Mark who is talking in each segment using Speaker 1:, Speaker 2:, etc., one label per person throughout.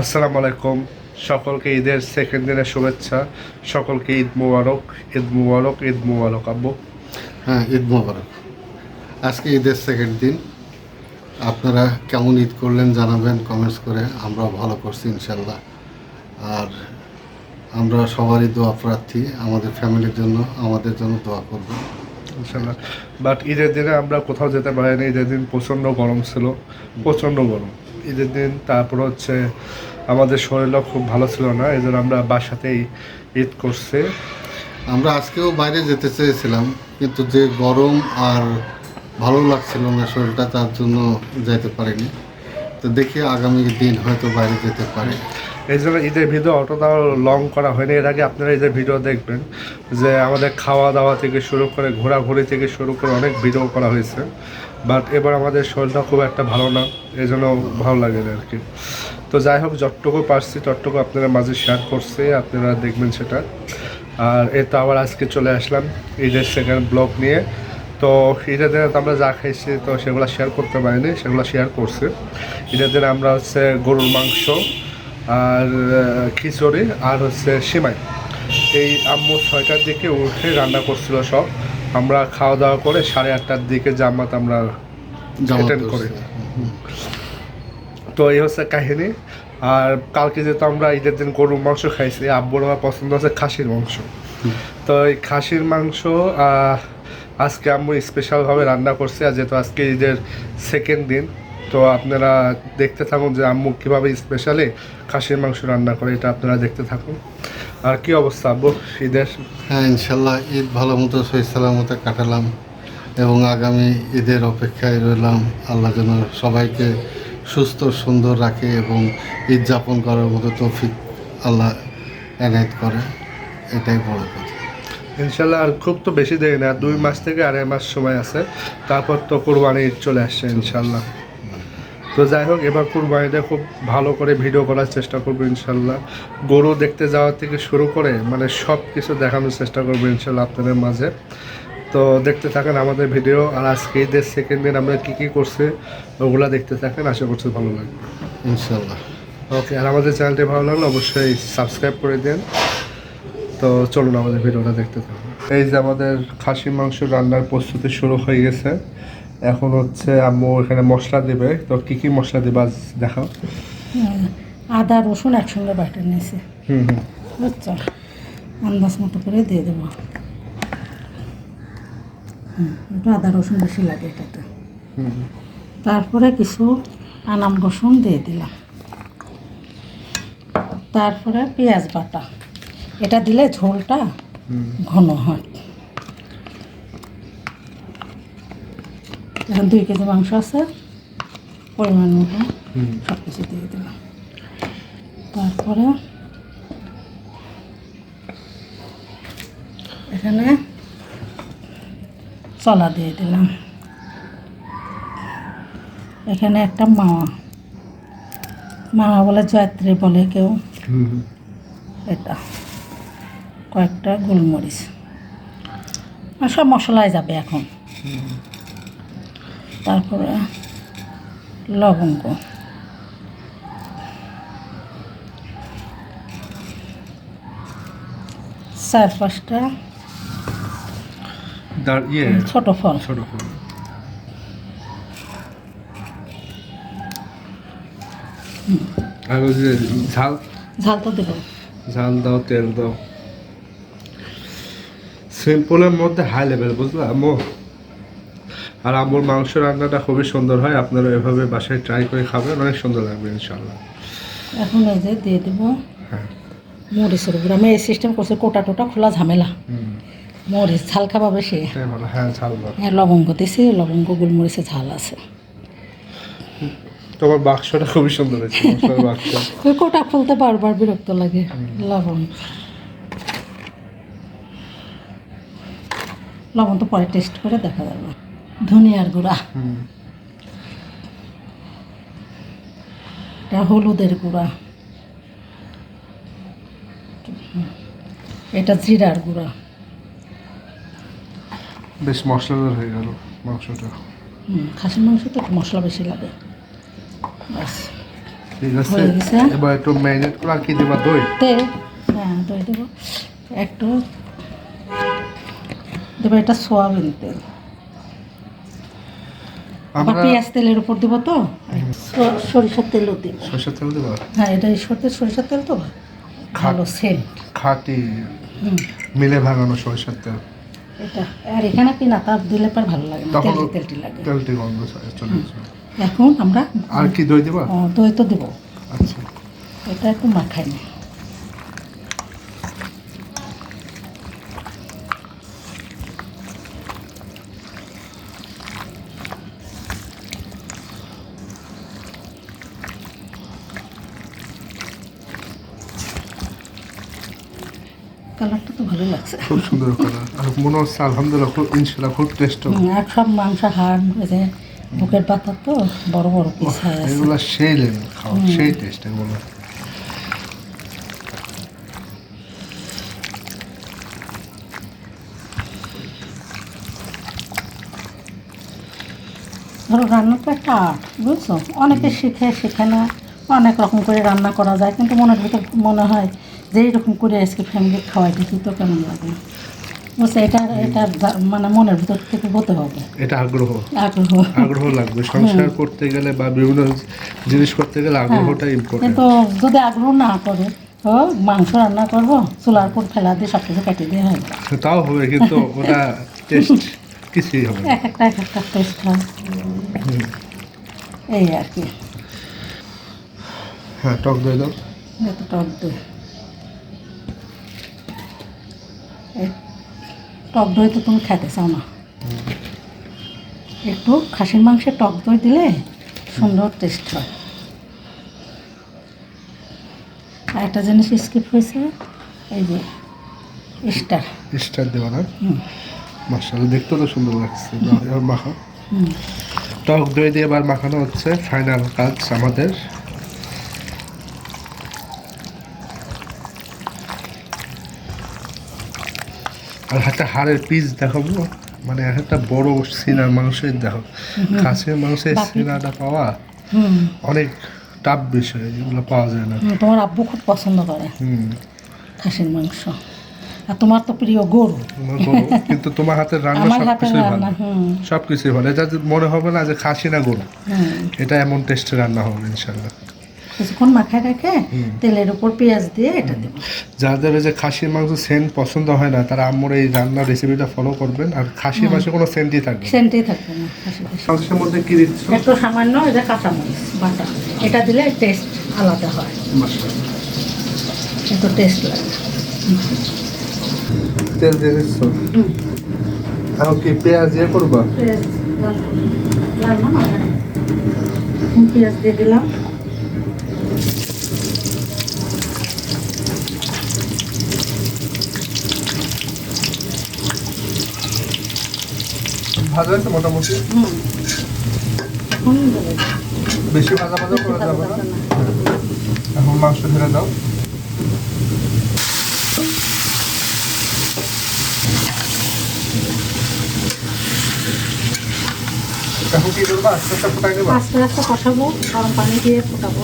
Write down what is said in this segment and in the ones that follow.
Speaker 1: আসসালামু আলাইকুম। সকলকে ঈদের সেকেন্ড দিনের শুভেচ্ছা। সকলকে ঈদ মুবারক ঈদ মুবারক ঈদ মুবারক আব্বু।
Speaker 2: হ্যাঁ ঈদ মোবারক। আজকে ঈদের সেকেন্ড দিন। আপনারা কেমন ঈদ করলেন জানাবেন কমেন্টস করে। আমরা ভালো করছি ইনশাল্লাহ আর আমরা সবারই দোয়া প্রার্থী আমাদের ফ্যামিলির জন্য আমাদের জন্য দোয়া করবেন
Speaker 1: ইনশাল্লাহ বাট ঈদের দিনে আমরা কোথাও যেতে পারিনি। ঈদের দিন প্রচণ্ড গরম ছিল। প্রচণ্ড গরম। ঈদের দিন তারপর হচ্ছে আমাদের শরীরও খুব ভালো ছিল না এই জন্য আমরা বাসাতেই ঈদ করছি।
Speaker 2: আমরা আজকেও বাইরে যেতে চেয়েছিলাম কিন্তু যে গরম আর ভালো লাগছিল না শরীরটা তার জন্য যেতে পারিনি। তো দেখি আগামী দিন হয়তো বাইরে যেতে পারি।
Speaker 1: এই জন্য ঈদের ভিডিও অতটাও লং করা হয়নি এর আগে আপনারা ঈদের ভিডিও দেখবেন যে আমাদের খাওয়া দাওয়া থেকে শুরু করে ঘোরাঘুরি থেকে শুরু করে অনেক ভিডিও করা হয়েছে। বাট এবার আমাদের শরীরটা খুব একটা ভালো না এই জন্য ভালো লাগে না আর কি তো যাই হোক, যতটুকু পারছি ততটুকু আপনারা মাঝে শেয়ার করছে, আপনারা দেখবেন সেটা। আর এ তো আবার আজকে চলে আসলাম ঈদের সেকেন্ড ব্লগ নিয়ে। তো ঈদের দিনে তো আমরা যা খাইছি তো সেগুলো শেয়ার করতে পারিনি, সেগুলো শেয়ার করছে। ঈদের দিনে আমরা হচ্ছে গরুর মাংস আর খিচুড়ি আর হচ্ছে সিমাই। এই আম্মু ছয়টার দিকে উঠে রান্না করছিল সব। আমরা খাওয়া দাওয়া করে সাড়ে আটটার দিকে জামাত আমরা করি। তো এই হচ্ছে কাহিনী। আর কালকে যেহেতু আমরা ঈদের দিন গরুর মাংস খাইছি আব্বুর আমার পছন্দ আছে খাসির মাংস। তো এই খাসির মাংস আজকে আম্মু স্পেশালভাবে রান্না করছে আর যেহেতু আজকে ঈদের সেকেন্ড দিন তো আপনারা দেখতে থাকুন যে আম্মু কীভাবে স্পেশালি খাসির মাংস রান্না করে এটা আপনারা দেখতে থাকুন। আর কি অবস্থা আব্বু? ঈদের?
Speaker 2: হ্যাঁ ইনশাল্লাহ ঈদ ভালো মতো সহি সালামতে কাটালাম এবং আগামী ঈদের অপেক্ষায় রইলাম। আল্লাহ যেন সবাইকে সুস্থ সুন্দর রাখে এবং ঈদ যাপন করার মতো তৌফিক আল্লাহ এনায়েত করে। এটাই বড় কথা।
Speaker 1: ইনশাল্লাহ আর খুব তো বেশি দেরি না দুই মাস থেকে আড়াই মাস সময় আছে। তারপর তো কোরবানি ঈদ চলে আসছে ইনশাল্লাহ। তো যাই হোক এবার কোরবানিতে খুব ভালো করে ভিডিও করার চেষ্টা করব ইনশাল্লাহ। গরু দেখতে যাওয়া থেকে শুরু করে মানে সব কিছু দেখানোর চেষ্টা করব ইনশাল্লাহ আপনাদের মাঝে। তো দেখতে থাকেন আমাদের ভিডিও আর আজকে ঈদের সেকেন্ড দিন আমরা কী কী করছি ওগুলা দেখতে থাকেন আশা করছি ভালো লাগবে।
Speaker 2: ইনশাল্লাহ।
Speaker 1: ওকে আর আমাদের চ্যানেলটি ভালো লাগলে অবশ্যই সাবস্ক্রাইব করে দেন। তো চলুন আমাদের ভিডিওটা দেখতে থাকুন। এই যে আমাদের খাসি মাংস রান্নার প্রস্তুতি শুরু হয়ে গেছে। এখন হচ্ছে আম্মু এখানে মশলা দেবে। তো কি কি মশলা দেবে আজ দেখাও।
Speaker 3: আদা রসুন একসঙ্গে বাটা নিয়েছে।
Speaker 1: হুম হুম।
Speaker 3: বুঝছ আন্দাজ মতো করে দিয়ে দেবো। হুম, একটু আদা রসুন বেশি লাগে এটাতে।
Speaker 1: হুম
Speaker 3: তারপরে কিছু আনাম রসুন দিয়ে দিলাম। তারপরে পেঁয়াজ বাটা। এটা দিলে ঝোলটা ঘন হয়। এখন দুই কেজি মাংস আছে পরিমাণ মতো সব কিছু দিয়ে দিলাম। তারপরে এখানে চলা দিয়ে দিলাম। এখানে একটা মাওয়া মাওয়া বলে জয়ত্রী বলে কেউ। এটা কয়েকটা গোলমরিচ। সব মশলায় যাবে এখন। তারপরে লবঙ্গ। চার পাঁচটা
Speaker 1: ইয়ে
Speaker 3: ছোট ফল।
Speaker 1: ছোট আর যে ঝাল?
Speaker 3: ঝাল তো দেবো।
Speaker 1: ঝাল দাও তেল দাও। সিম্পলের মধ্যে হাই লেভেল বুঝলা? আম্মু আর আম্মুর মাংস রান্নাটা খুবই সুন্দর হয় আপনারা এভাবে বাসায় ট্রাই করে খাবেন অনেক সুন্দর লাগবে ইনশাল্লাহ
Speaker 3: এখন এই যে দিয়ে দেবো
Speaker 1: হ্যাঁ।
Speaker 3: মরিচের উপরে আমি এই সিস্টেম করছি কোটা টোটা খোলা ঝামেলা। মরিচ ঝাল খাবা বেশি
Speaker 1: তাই ভালো হ্যাঁ
Speaker 3: হ্যাঁ লবঙ্গ দিছি লবঙ্গ গোলমরিচে ঝাল আছে।
Speaker 1: তোমার বাক্সটা খুবই সুন্দর বাক্স।
Speaker 3: ওই কোটা খুলতে বারবার বিরক্ত লাগে লবণ। লবণ তো পরে টেস্ট করে দেখা যাবে। ধনিয়ার গুঁড়া। এটা হলুদের গুঁড়া। এটা জিরার গুঁড়া।
Speaker 1: বেশ মশলাদার হয়ে গেল মাংসটা।
Speaker 3: হুম, খাসির মাংস তো মশলা বেশি লাগে। ব্যাস
Speaker 1: ঠিক আছে এবার একটু ম্যারিনেট করে আর কি দেবা? দই?
Speaker 3: হ্যাঁ দই দেবো। একটু দেবো এটা সোয়াবিন তেল।
Speaker 1: আমরা
Speaker 3: পেঁয়াজ তেলের উপর দেবো তো? সরিষার তেলও দেবো।
Speaker 1: সরষের তেল দেবা?
Speaker 3: হ্যাঁ এটা সরষের সরিষার তেল তো? ভালো সেন্ট
Speaker 1: খাঁটি মিলে ভাঙানো সরষের তেল।
Speaker 3: এটা আর এখানে কি না তার দিলে পর ভালো লাগে না। তেলটি লাগে।
Speaker 1: তেলটি গন্ধ চলে
Speaker 3: এখন আমরা
Speaker 1: আর কি দই দেবা?
Speaker 3: দই তো দেবো।
Speaker 1: আচ্ছা।
Speaker 3: এটা একটু মাখাই নি কালারটা তো ভালো লাগছে।
Speaker 1: খুব সুন্দর কালার আর মনে হচ্ছে আলহামদুলিল্লাহ খুব ইনশাল্লাহ খুব টেস্ট হবে।
Speaker 3: আর সব মাংস হাড় যে বুকের পাতা তো বড় বড় পিস হয়ে
Speaker 1: এগুলো সেই লেভেল খাওয়া সেই টেস্ট এগুলো
Speaker 3: ধরো রান্না তো একটা আর্ট বুঝছ? অনেকে শিখে শেখে না অনেক রকম করে রান্না করা যায় কিন্তু মনের ভিতর মনে হয় যে এইরকম করে আজকে ফ্যামিলি খাওয়াই দেখি তো কেমন লাগে। বুঝছ এটা এটা মানে মনের ভিতর থেকে হতে হবে।
Speaker 1: এটা আগ্রহ।
Speaker 3: আগ্রহ।
Speaker 1: আগ্রহ লাগবে। সংসার করতে গেলে বা বিভিন্ন জিনিস করতে গেলে আগ্রহটা ইম্পর্টেন্ট
Speaker 3: কিন্তু যদি আগ্রহ না করে ও মাংস রান্না করব চুলার উপর ফেলা দিয়ে সব কিছু কেটে দিয়ে হয়।
Speaker 1: তাও হবে কিন্তু ওটা টেস্ট কিছুই হবে
Speaker 3: এক একটা এক একটা টেস্ট হয়। এই আর কি।
Speaker 1: হ্যাঁ টক দই দাও।
Speaker 3: টক দই। টক দই তো তুমি খেতে চাও না। একটু খাসির মাংসে টক দই দিলে সুন্দর টেস্ট হয়। আর একটা জিনিস স্কিপ হয়েছে এই যে স্টার
Speaker 1: স্টার দেওয়া না? মাসাল দেখতে তো সুন্দর লাগছে। মাখা। টক দই দিয়ে এবার মাখানো হচ্ছে। ফাইনাল কাজ আমাদের। আর একটা হাড়ের পিস দেখাবো। মানে একটা বড় সিনার মাংসের দেখো। খাসির মাংসের সিনাটা পাওয়া অনেক টাফ বিষয় এগুলো পাওয়া যায় না।
Speaker 3: তোমার আব্বু খুব পছন্দ করে। খাসির মাংস। আর তোমার তো প্রিয় গরু।
Speaker 1: তোমার গরু, কিন্তু তোমার হাতের রান্না
Speaker 3: আমার
Speaker 1: সব
Speaker 3: হাতে
Speaker 1: কিছুই ভালো।
Speaker 3: রান্না হুম।
Speaker 1: সব কিছুই ভালো। এটা যে মনে হবে না যে খাসি না গরু। এটা এমন টেস্টে রান্না হবে ইনশাল্লাহ
Speaker 3: কিছুক্ষণ মাখায় রেখে তেলের উপর পেঁয়াজ দিয়ে এটা দেবো।
Speaker 1: যাদের ওই যে খাসির মাংস সেন্ট পছন্দ হয় না তারা আম্মুর এই রান্নার রেসিপিটা ফলো করবেন। আর খাসির মাংসে কোনো সেন্টই থাকবে।
Speaker 3: সেন্টেই থাকবে না
Speaker 1: মাংসের মধ্যে কি দিচ্ছ?
Speaker 3: একটু সামান্য যে কাঁচামরিচ বাটা। এটা দিলে টেস্ট আলাদা হয়। কিন্তু টেস্ট লাগে।
Speaker 1: তেল দিয়ে দিচ্ছ? এখন কি পেঁয়াজ দিয়ে করবা?
Speaker 3: পেঁয়াজ লাল- লাল না, না, পেঁয়াজ দিয়ে দিলাম।
Speaker 1: ভাজা হয়েছে মোটামুটি। বেশি ভাজা ভাজা করা যাবে না। এখন মাংস ঢেলে দাও। এখন কি করবা? আস্তে আস্তে ফুটাই নেবা?
Speaker 3: আস্তে আস্তে কষাবো গরম পানি দিয়ে ফোটাবো।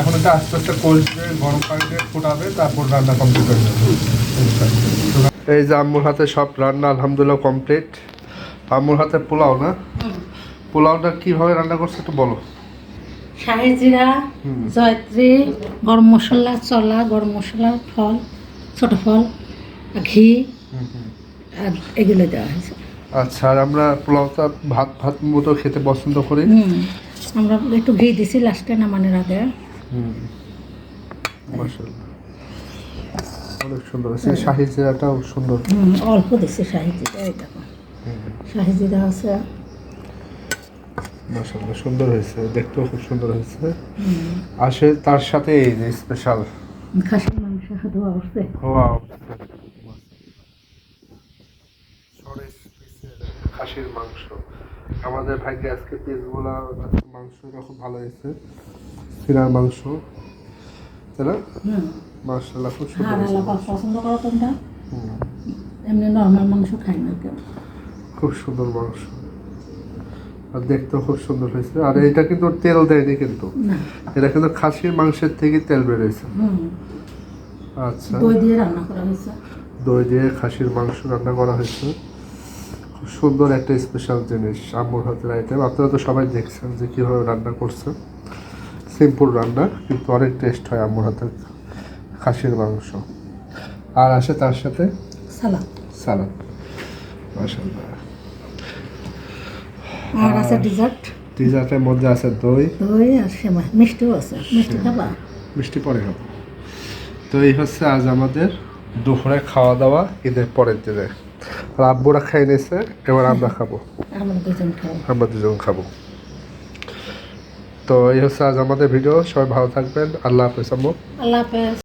Speaker 1: এখন এটা আস্তে আস্তে কষবে গরম পানি দিয়ে ফুটাবে তারপর রান্না কমপ্লিট যাবে। এই যে আম্মুর হাতে সব রান্না আলহামদুলিল্লাহ কমপ্লিট আম্মুর হাতে পোলাও না? পোলাওটা কীভাবে রান্না করছে একটু বলো।
Speaker 3: শাহি জিরা। জয়ত্রী গরম মশলা চলা গরম মশলা ফল ছোট ফল ঘি আর এগুলো দেওয়া হয়েছে।
Speaker 1: আচ্ছা আর আমরা পোলাওটা ভাত ভাত মতো খেতে পছন্দ করি।
Speaker 3: আমরা একটু ঘি দিছি লাস্টে নামানোর আগে।
Speaker 1: হুম। মাশাআল্লাহ। অনেক সুন্দর আছে। শাহি জিরাটাও সুন্দর।
Speaker 3: অল্প দিছি শাহি জিরা দেখো। শাহি জিরা আছে।
Speaker 1: মাশাআল্লাহ সুন্দর হয়েছে। দেখতেও খুব সুন্দর হয়েছে। আসে তার সাথে এই যে স্পেশাল
Speaker 3: খাসির মাংস ধোয়া উঠছে
Speaker 1: ওয়াও খাসির মাংস। আমাদের ভাগ্যে আজকে পিসগুলা মাংসটা খুব ভালো হয়েছে। সিনার মাংস। তাই না?
Speaker 3: হুম।
Speaker 1: মার্শাল্লাহ খুব সুন্দর
Speaker 3: আলাদা পছন্দ করো তোমরা। এমনি নর্মাল মাংস খাই না কেউ।
Speaker 1: খুব সুন্দর মাংস। আর দেখতেও খুব সুন্দর হয়েছে। আর এটা কিন্তু তেল দেয়নি কিন্তু। এটা কিন্তু খাসির মাংসের থেকে তেল বেরোয়েছে আচ্ছা।
Speaker 3: দই দিয়ে রান্না করা হয়েছে।
Speaker 1: দই দিয়ে খাসির মাংস রান্না করা হয়েছে। খুব সুন্দর একটা স্পেশাল জিনিস। আম্মুর হাতের আইটেম আপনারা তো সবাই দেখছেন যে কীভাবে রান্না করছে। সিম্পল রান্না কিন্তু অনেক টেস্ট হয় আম্মুর হাতের খাসির মাংস। আর আসে তার সাথে
Speaker 3: সালাদ।
Speaker 1: সালাদ। মাশাআল্লাহ।
Speaker 3: আর আছে ডিজার্ট
Speaker 1: ডিজার্টের মধ্যে আছে দই।
Speaker 3: দই আর সেমাই। মিষ্টিও আছে। মিষ্টি খাবা?
Speaker 1: মিষ্টি পরে খাব। তো এই হচ্ছে আজ আমাদের দুপুরে খাওয়া দাওয়া ঈদের পরের দিনে। আর আব্বুরা খাই নিয়েছে এবার আমরা খাব।
Speaker 3: আমরা দুজন খাব।
Speaker 1: আমরা দুজন খাব। তো এই হচ্ছে আজ আমাদের ভিডিও সবাই ভালো থাকবেন। আল্লাহ হাফেজ আম্মু।
Speaker 3: আল্লাহ হাফেজ।